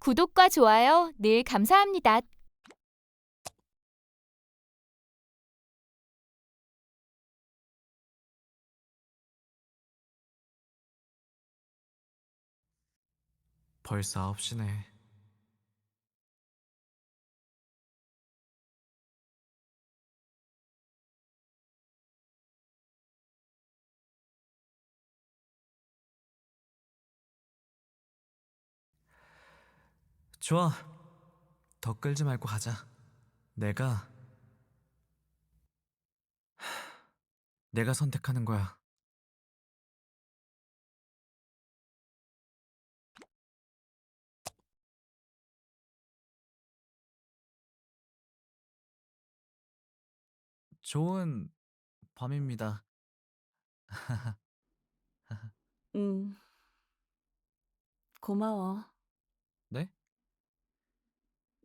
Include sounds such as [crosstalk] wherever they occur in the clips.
구독과 좋아요 늘 감사합니다. 벌써 9시네. 좋아. 더 끌지 말고 가자. 내가 [sighs] 내가 선택하는 거야. 좋은 밤입니다. [laughs] 음. 고마워. 네?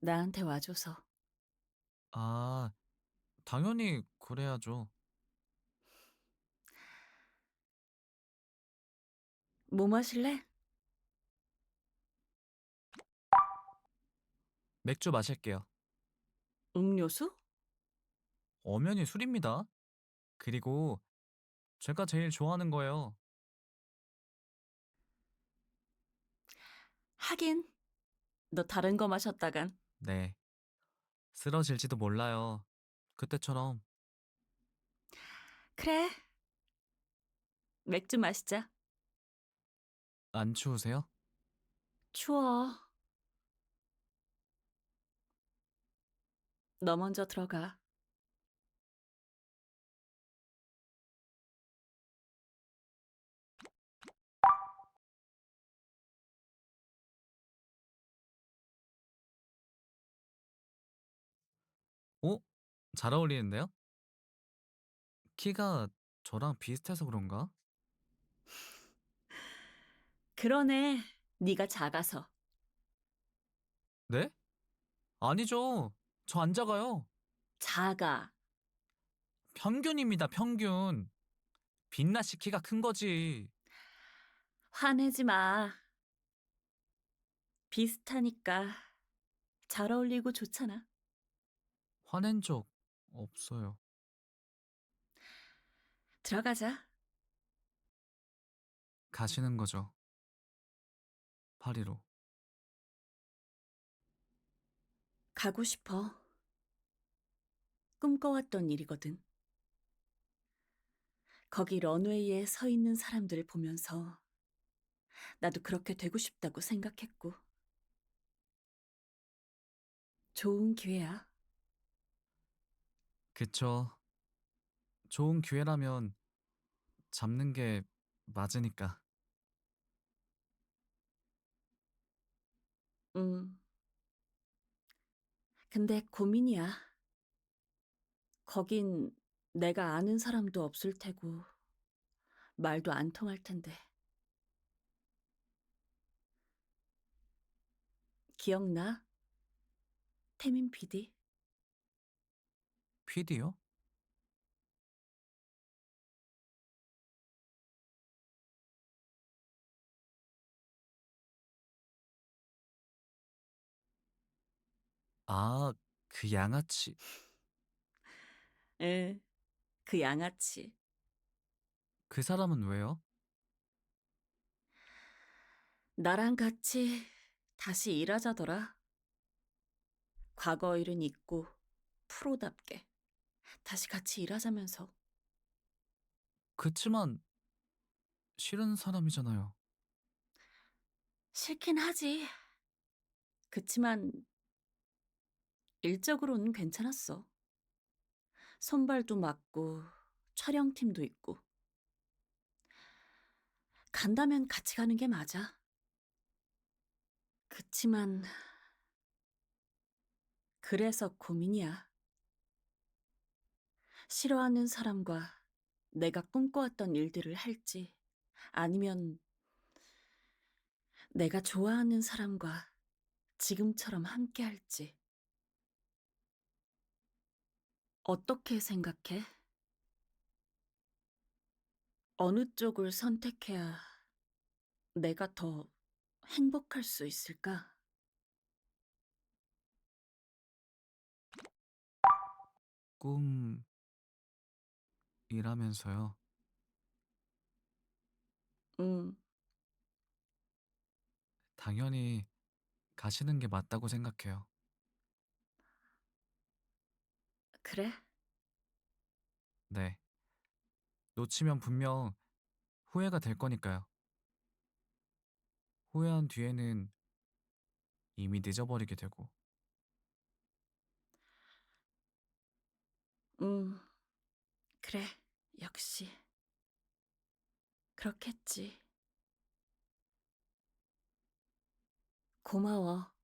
나한테 와줘서. 아, 당연히 그래야죠. 뭐 마실래? 맥주 마실게요. 음료수? 엄연히 술입니다. 그리고 제가 제일 좋아하는 거예요. 하긴. 너 다른 거 마셨다간. 네. 쓰러질지도 몰라요. 그때처럼 그래. 맥주 마시자. 안 추우세요? 추워. 너 먼저 들어가. 어? 잘 어울리는데요? 키가 저랑 비슷해서 그런가? 그러네. 네가 작아서. 네? 아니죠. 저 안 작아요. 작아. 평균입니다, 평균. 빛나 씨 키가 큰 거지. 화내지 마. 비슷하니까 잘 어울리고 좋잖아. 화낸 적 없어요. 들어가자. 가시는 거죠. 파리로. 가고 싶어. 꿈꿔왔던 일이거든. 거기 런웨이에 서 있는 사람들을 보면서 나도 그렇게 되고 싶다고 생각했고. 좋은 기회야. 그쵸. 좋은 기회라면 잡는 게 맞으니까. 음. 근데 고민이야. 거긴 내가 아는 사람도 없을 테고, 말도 안 통할 텐데. 기억나? 태민 PD? PD요? 아, 그 양아치. 응, 그 양아치. 그 사람은 왜요? 나랑 같이 다시 일하자더라. 과거 일은 잊고 프로답게 다시 같이 일하자면서. 그치만 싫은 사람이잖아요. 싫긴 하지. 그치만 일적으로는 괜찮았어. 선발도 맞고 촬영팀도 있고. 간다면 같이 가는 게 맞아. 그치만 그래서 고민이야. 싫어하는 사람과 내가 꿈꿔왔던 일들을 할지, 아니면 내가 좋아하는 사람과 지금처럼 함께 할지. 어떻게 생각해? 어느 쪽을 선택해야 내가 더 행복할 수 있을까? 꿈 이라면서요. 응, 당연히 가시는 게 맞다고 생각해요. 그래? 네. 놓치면 분명 후회가 될 거니까요. 후회한 뒤에는 이미 늦어버리게 되고. 응, 그래, 역시. 그렇겠지. 고마워.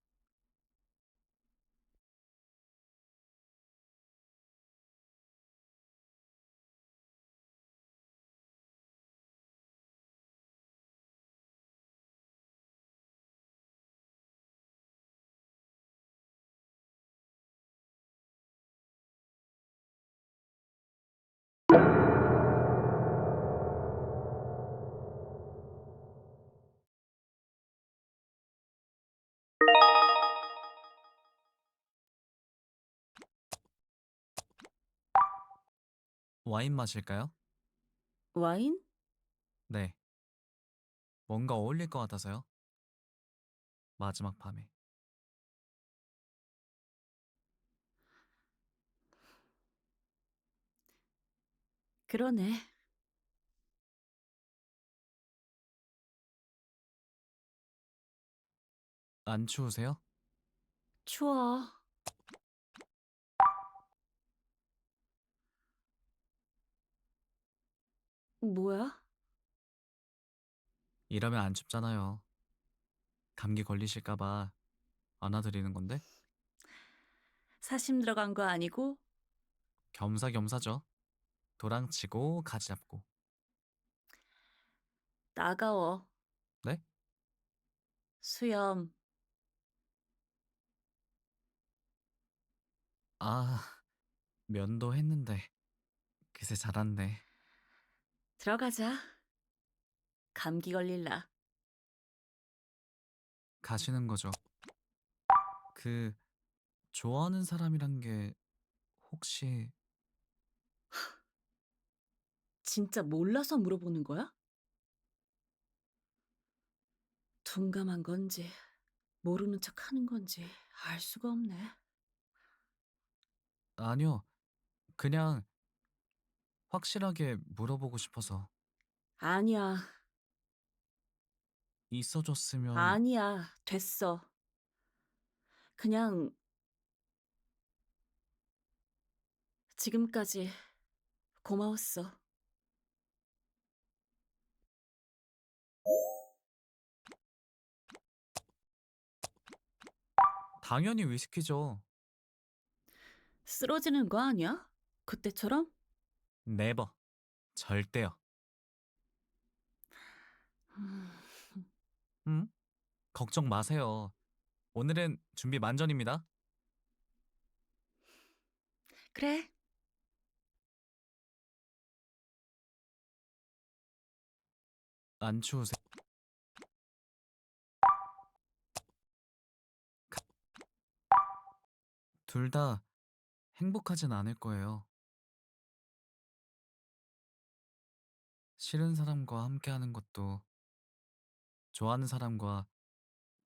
와인 마실까요? 와인? 네. 뭔가 어울릴 것 같아서요. 마지막 밤에. 그러네. 안 추우세요? 추워. 뭐야? 이러면 안 춥잖아요. 감기 걸리실까봐 안아드리는 건데 사심 들어간 거 아니고? 겸사겸사죠. 도랑치고 가지 잡고. 나가워. 네? 수염. 아, 면도 했는데 그새 잘았네. 들어가자. 감기 걸릴라. 가시는 거죠. 그 좋아하는 사람이란 게 혹시 진짜 몰라서 물어보는 거야? 둔감한 건지, 모르는 척 하는 건지 알 수가 없네. 아니요. 그냥 확실하게 물어보고 싶어서 아니야, 있어줬으면 아니야, 됐어. 그냥 지금까지 고마웠어. 당연히 위스키죠. 쓰러지는 거 아니야? 그때처럼? 네버. 절대요. 음, 음? 걱정 마세요. 오늘은 준비 만전입니다. 그래, 안 추우세요? 둘 다 행복하진 않을 거예요. 싫은 사람과 함께하는 것도, 좋아하는 사람과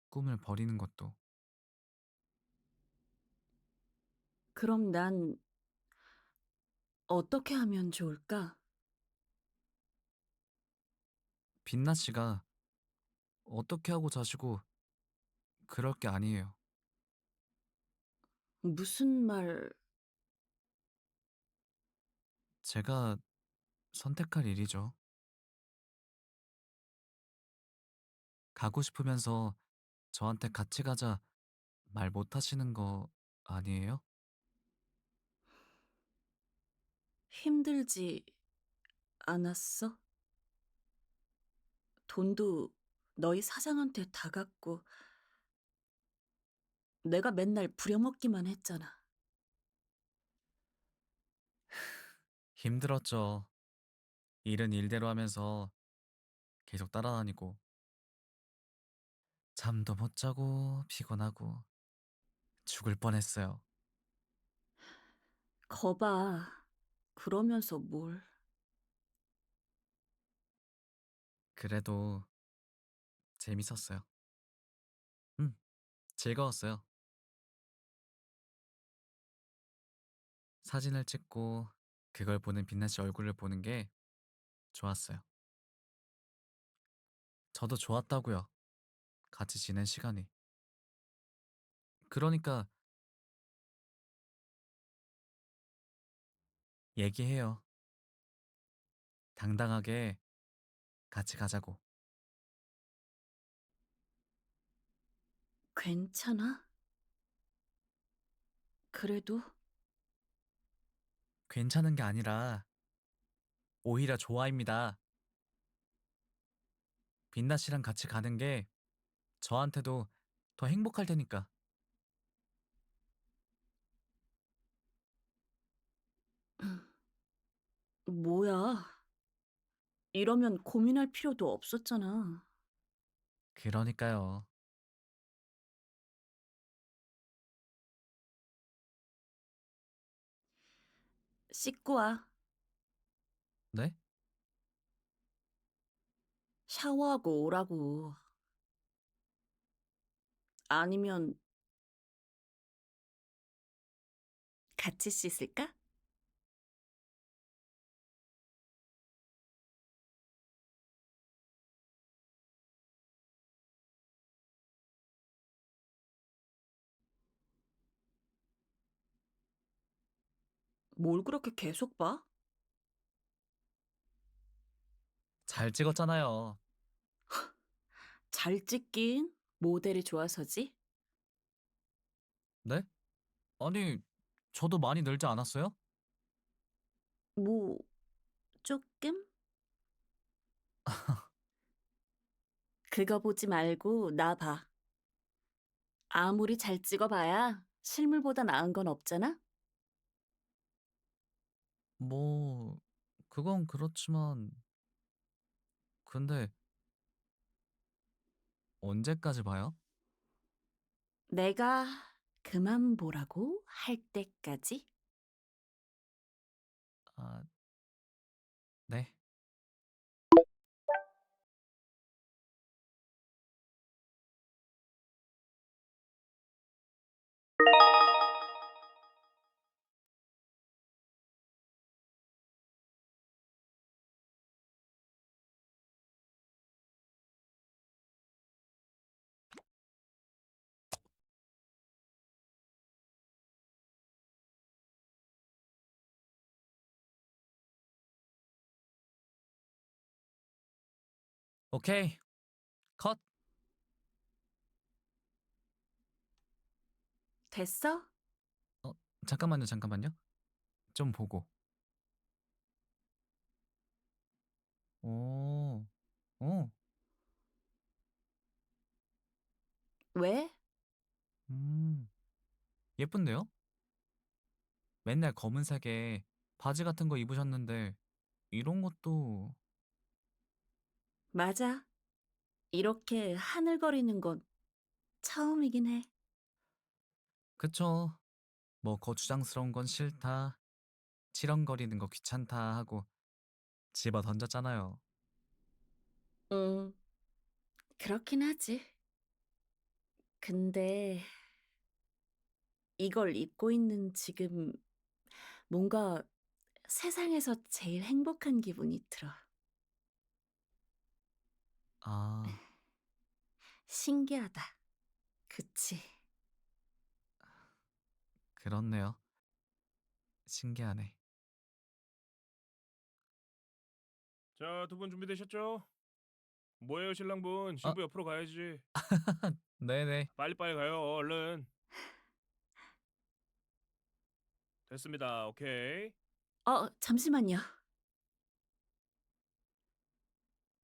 꿈을 버리는 것도, 그럼 난 어떻게 하면 좋을까? 빛나 씨가 어떻게 하고 자시고 그럴 게 아니에요. 무슨 말, 제가 선택할 일이죠. 가고 싶으면서 저한테 같이 가자 말 못 하시는 거 아니에요? 힘들지 않았어? 돈도 너희 사장한테 다 갖고 내가 맨날 부려먹기만 했잖아. 힘들었죠. 일은 일대로 하면서 계속 따라다니고 잠도 못 자고 피곤하고 죽을 뻔했어요. 거봐. 그러면서 뭘. 그래도 재밌었어요. 음, 즐거웠어요. 사진을 찍고 그걸 보는 빛나 씨 얼굴을 보는 게 좋았어요. 저도 좋았다고요. 같이 지낸 시간이. 그러니까 얘기해요. 당당하게 같이 가자고. 괜찮아? 그래도 괜찮은 게 아니라 오히려 좋아입니다. 빛나 씨랑 같이 가는 게 저한테도 더 행복할 테니까. 뭐야. 이러면 고민할 필요도 없었잖아. 그러니까요. 씻고 와. 네? 샤워하고 오라고. 아니면 같이 씻을까? 뭘 그렇게 계속 봐? 잘 찍었잖아요. 잘 찍긴 모델이 좋아서지. 네? 아니, 저도 많이 늘지 않았어요? 뭐 조금? [laughs] 그거 보지 말고 나 봐. 아무리 잘 찍어봐야 실물보다 나은 건 없잖아? 뭐, 그건 그렇지만, 근데, 언제까지 봐요? 내가 그만 보라고 할 때까지? 아, 오케이. 컷. 됐어? 잠깐만요, 잠깐만요. 좀 보고. 오, 오, 왜? 음, 예쁜데요? 맨날 검은색에 바지 같은 거 입으셨는데, 이런 것도, 맞아. 이렇게 하늘거리는 건 처음이긴 해. 그쵸. 뭐 거추장스러운 건 싫다, 치렁거리는 거 귀찮다 하고 집어 던졌잖아요. 응, 그렇긴 하지. 근데 이걸 입고 있는 지금 뭔가 세상에서 제일 행복한 기분이 들어. 아, 신기하다. 그치? 그렇네요. 신기하네. 자, 두 분 준비되셨죠? 뭐예요, 신랑분? 신부 옆으로 가야지. [laughs] 네네. 빨리빨리 가요, 얼른. 됐습니다. 오케이. 어, 잠시만요.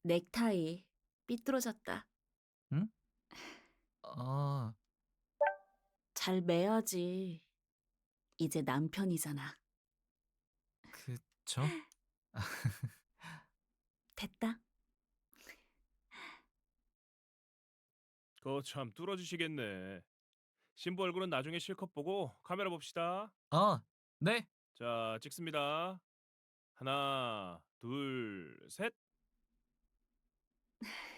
넥타이 삐뚤어졌다. [laughs] 아, 잘 매야지. 이제 남편이잖아. 그쵸? [laughs] 됐다. 그거 참 뚫어지시겠네. 신부 얼굴은 나중에 실컷 보고 카메라 봅시다. 아, 네. 자, 찍습니다. 하나, 둘, 셋. [laughs]